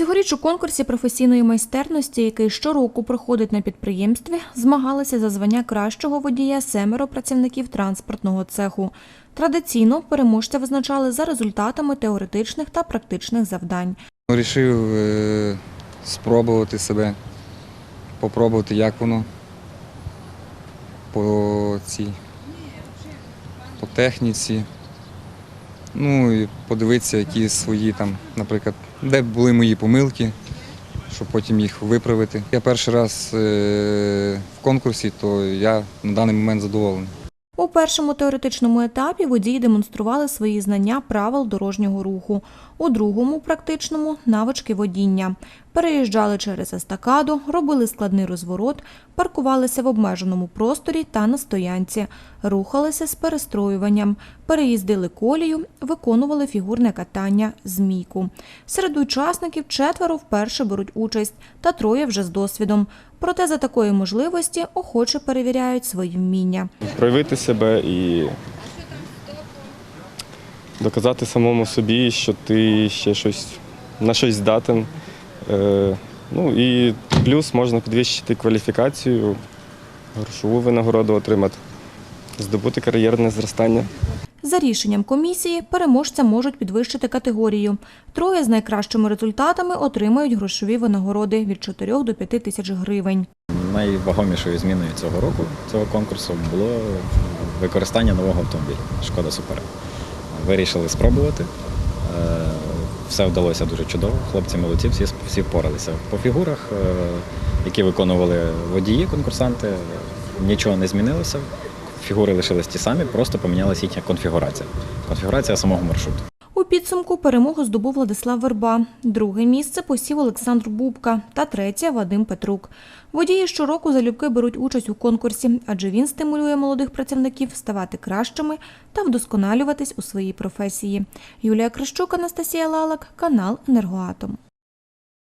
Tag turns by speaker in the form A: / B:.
A: Цьогоріч у конкурсі професійної майстерності, який щороку проходить на підприємстві, змагалися за звання кращого водія семеро працівників транспортного цеху. Традиційно переможця визначали за результатами теоретичних та практичних завдань.
B: Рішив е, спробувати себе, попробувати, як воно по цій по техніці. Ну і подивитися, які свої там, наприклад, де були мої помилки, щоб потім їх виправити. Я перший раз е, в конкурсі, то я на даний момент задоволений.
A: У першому теоретичному етапі водії демонстрували свої знання правил дорожнього руху. У другому практичному навички водіння. Переїжджали через естакаду, робили складний розворот, паркувалися в обмеженому просторі та на стоянці, рухалися з перестроюванням, переїздили колію, виконували фігурне катання змійку. Серед учасників четверо вперше беруть участь, та троє вже з досвідом. Проте за такої можливості охоче перевіряють свої вміння.
C: проявити себе і доказати самому собі, що ти ще щось на щось здатен. Е, ну і плюс можна підвищити кваліфікацію, грошову винагороду отримати, здобути кар'єрне зростання.
A: За рішенням комісії переможця можуть підвищити категорію. Троє з найкращими результатами отримають грошові винагороди від 4 до 5 тисяч гривень.
D: Найвагомішою зміною цього року цього конкурсу було використання нового автомобіля Шкода Супер. Вирішили спробувати. Все вдалося дуже чудово. Хлопці молодці, всі, всі впоралися. По фігурах, е, які виконували водії, конкурсанти, нічого не змінилося. Фігури лишились ті самі, просто помінялася їхня конфігурація. Конфігурація самого маршруту.
A: Підсумку перемогу здобув Владислав Верба. Друге місце посів Олександр Бубка та третє Вадим Петрук. Водії щороку залюбки беруть участь у конкурсі, адже він стимулює молодих працівників ставати кращими та вдосконалюватись у своїй професії. Юлія Крищук, Анастасія Лалак, канал Енергоатом.